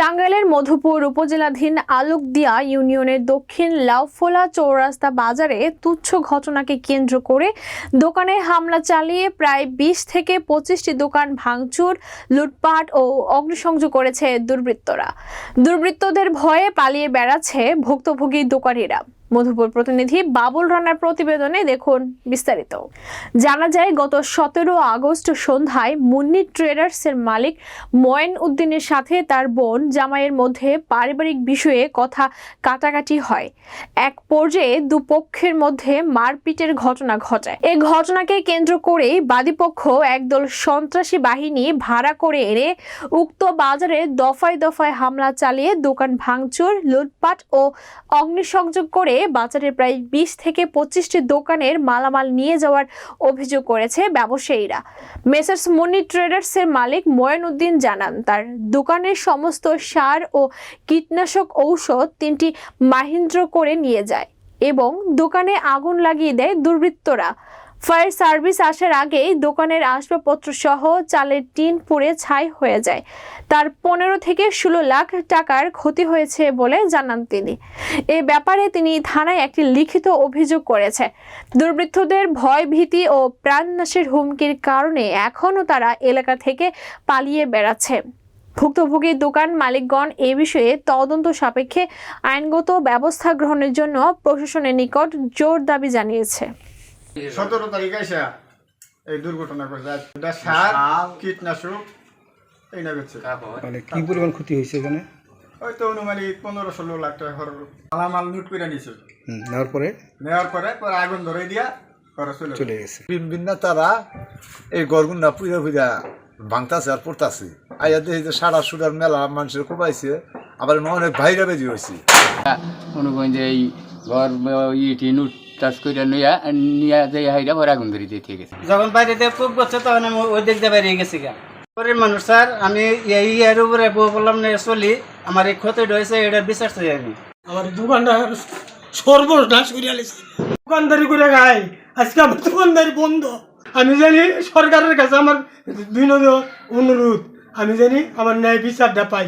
টাঙ্গাইলের মধুপুর উপজেলাধীন আলুকদিয়া ইউনিয়নের দক্ষিণ লাউফোলা চৌরাস্তা বাজারে তুচ্ছ ঘটনাকে কেন্দ্র করে দোকানে হামলা চালিয়ে প্রায় বিশ থেকে পঁচিশটি দোকান ভাঙচুর, লুটপাট ও অগ্নিসংযোগ করেছে দুর্বৃত্তরা। দুর্বৃত্তদের ভয়ে পালিয়ে বেড়াচ্ছে ভুক্তভোগী দোকানিরা। মধুপুর প্রতিনিধি বাবুল রানার প্রতিবেদনে দেখুন বিস্তারিত। জানা যায়, গত সতেরো আগস্ট সন্ধ্যায় মুন্নি ট্রেডার্সের মালিক ময়েন উদ্দিনের সাথে তার বোন জামাইয়ের মধ্যে পারিবারিক বিষয়ে কথা কাটাকাটি হয়। এক পর্যায়ে দুপক্ষের মধ্যে মারপিটের ঘটনা ঘটায়। এ ঘটনাকে কেন্দ্র করেই বাদীপক্ষ একদল সন্ত্রাসী বাহিনী ভাড়া করে এনে উক্ত বাজারে দফায় দফায় হামলা চালিয়ে দোকান ভাঙচুর, লুটপাট ও অগ্নিসংযোগ করে বাজারে প্রায় বিশ থেকে পঁচিশটি দোকানের মালামাল নিয়ে যাওয়ার অভিযোগ করেছে ব্যবসায়ীরা। মেসার্স মুন্নি ট্রেডার্সের মালিক ময়ন উদ্দিন জানান, তার দোকানের সমস্ত সার ও কীটনাশক ঔষধ তিনটি মাহিন্দ্র করে নিয়ে যায় এবং দোকানে আগুন লাগিয়ে দেয় দুর্বৃত্তরা। ফায়ার সার্ভিস আসার আগেই দোকানের আসবাবপত্র সহ চালের টিন পুড়ে ছাই হয়ে যায়। তার পনেরো থেকে ষোলো লাখ টাকার ক্ষতি হয়েছে বলে জানান তিনি। এ ব্যাপারে তিনি থানায় একটি লিখিত অভিযোগ করেছে। দুর্বৃত্তদের ভয়, ভীতি ও প্রাণনাশের হুমকির কারণে এখনও তারা এলাকা থেকে পালিয়ে বেড়াচ্ছে। ভুক্তভোগী দোকান মালিকগণ এ বিষয়ে তদন্ত সাপেক্ষে আইনগত ব্যবস্থা গ্রহণের জন্য প্রশাসনের নিকট জোর দাবি জানিয়েছে। সতেরো তারিখ এসে এই দুর্ঘটনা করছে এটা সার কীটনাশক এই না করছে মানে কি পরিমাণ ক্ষতি হয়েছে এখানে? ওই তো অনুমানিক পনেরো ষোলো লাখ টাকা খরচ। মালামাল লুট করে নিছে। নেওয়ার পরে? নেওয়ার পরে পরে আগুন ধরে দিয়া চলে গেছে। চলে গেছে। বিভিন্ন তারা এই গরগুন্ডা পুজা পুজা ভাঙতাছে আর পড়তাছে। আইয়া দেখি যে সারা সুরার মেলা মানুষের কোপাইছে আবার অনেক ভাইরা বেজি হয়েছে মনে করেন যে এই ঘর ইটি নুট টাচ করে নিয়ে নিয়ে যে হাইরা ভরা আগুন ধরে দিয়ে গেছে। যখন বাইরে দিয়ে খুব করছে তখন আমি ওই দিক দিয়ে বেরিয়ে গেছি গা। পরের মানুষ স্যার আমি এই এর উপরে বউ বললাম না চলি। আমার এই ক্ষতিটা হয়েছে এটার বিচার চাই আমি। আমার দোকানটা সর্বনাশ করে আলেছে দোকানদারি করে খাই আজকে আমার দোকানদারি বন্ধ। আমি জানি সরকারের কাছে আমার বিনোদ অনুরোধ। আমি জানি আমার ন্যায় বিচারটা পাই।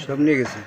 সব নিয়ে গেছে